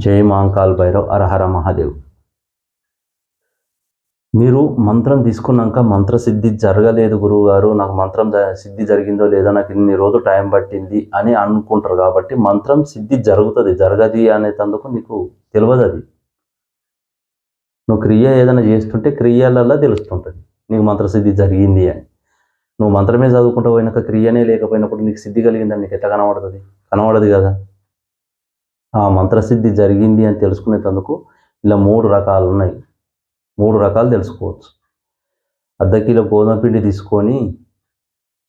జై మాంకాల్ భైరవ్ అరహర మహాదేవ్. మీరు మంత్రం తీసుకున్నాక మంత్ర సిద్ధి జరగలేదు గురువు గారు నాకు మంత్రం జ- సిద్ధి జరిగిందో లేదో నాకు ఇన్ని రోజులు టైం పట్టింది అని అనుకుంటారు కాబట్టి మంత్రం సిద్ధి జరుగుతుంది జరగది అనేటందుకు నీకు తెలియదు అది నువ్వు క్రియ ఏదైనా చేస్తుంటే క్రియలలో తెలుస్తుంటుంది నీకు మంత్ర సిద్ధి జరిగింది అని. నువ్వు మంత్రమే చదువుకుంటూ పోయినాక క్రియనే లేకపోయినప్పుడు నీకు సిద్ధి కలిగిందని నీకు ఎట్లా కనబడుతుంది? కనబడదు కదా. ఆ మంత్రసిద్ధి జరిగింది అని తెలుసుకునేందుకు ఇలా మూడు రకాలు ఉన్నాయి. మూడు రకాలు తెలుసుకోవచ్చు. అర్ధ కిలో గోధుమ పిండి తీసుకొని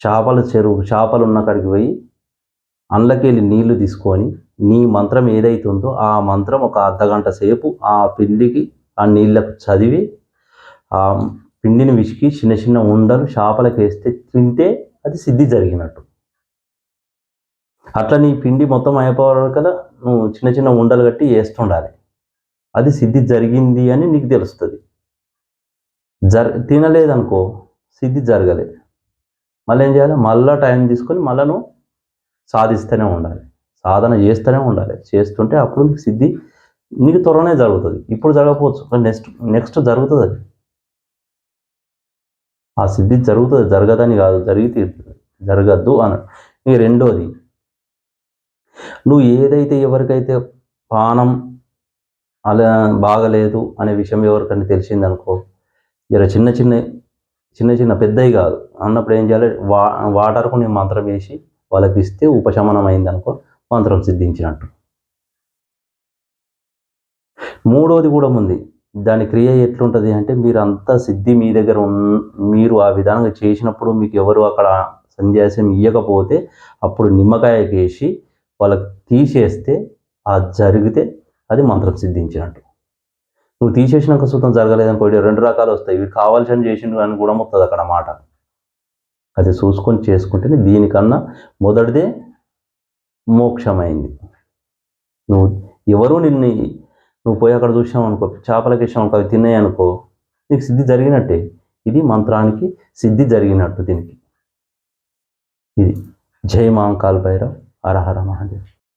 చేపల చెరువు చేపలు ఉన్న కాడికి పోయి అందులోకి వెళ్ళి నీళ్ళు తీసుకొని నీ మంత్రం ఏదైతుందో ఆ మంత్రం ఒక అర్ధగంట సేపు ఆ పిండికి ఆ నీళ్ళకు చదివి ఆ పిండిని విసికి చిన్న చిన్న ఉండలు చేపలకు వేస్తే తింటే అది సిద్ధి జరిగినట్టు. అట్లా నీ పిండి మొత్తం అయిపోవాలి కదా నువ్వు చిన్న చిన్న ఉండలు కట్టి వేస్తుండాలి. అది సిద్ధి జరిగింది అని నీకు తెలుస్తుంది. జర తినలేదనుకో సిద్ధి జరగలే. మళ్ళీ ఏం చేయాలి? మళ్ళా టైం తీసుకొని మళ్ళా నువ్వు సాధిస్తూనే ఉండాలి. సాధన చేస్తూనే ఉండాలి. చేస్తుంటే అప్పుడు నీకు సిద్ధి నీకు త్వరనే జరుగుతుంది. ఇప్పుడు జరగకపోవచ్చు. నెక్స్ట్ నెక్స్ట్ జరుగుతుంది అది. ఆ సిద్ధి జరుగుతుంది జరగదని కాదు జరిగి తీరుతుంది. జరగద్దు అని ఇక రెండోది నువ్వు ఏదైతే ఎవరికైతే పానం అలా బాగలేదు అనే విషయం ఎవరికైనా తెలిసిందనుకో జర చిన్న చిన్న చిన్న చిన్న పెద్దవి కాదు. అన్నప్పుడు ఏం చేయాలి? వా వాటర్కు నేను మంత్రం వేసి వాళ్ళకి ఇస్తే ఉపశమనం అయిందనుకో మంత్రం సిద్ధించినట్టు. మూడోది కూడా ఉంది. దాని క్రియ ఎట్లుంటుంది అంటే మీరు అంతా సిద్ధి మీ దగ్గర ఉన్ మీరు ఆ విధంగా చేసినప్పుడు మీకు ఎవరు అక్కడ సందేశం ఇవ్వకపోతే అప్పుడు నిమ్మకాయకి వేసి వాళ్ళకి తీసేస్తే ఆ జరిగితే అది మంత్రం సిద్ధించినట్టు. నువ్వు తీసేసినాక సుతం జరగలేదనుకో రెండు రకాలు వస్తాయి. ఇవి కావాల్సిన చేసిండు అని కూడా వస్తుంది అక్కడ మాట. అది చూసుకొని చేసుకుంటే దీనికన్నా మొదటిదే మోక్షమైంది. నువ్వు ఎవరు నిన్ను నువ్వు పోయి అక్కడ చూసావు అనుకో చేపలకి ఇష్టం అనుకో అవి తిన్నాయి అనుకో నీకు సిద్ధి జరిగినట్టే. ఇది మంత్రానికి సిద్ధి జరిగినట్టు దీనికి. ఇది జై మాంకాల్ భైరవ్. હર હર મહાદેવ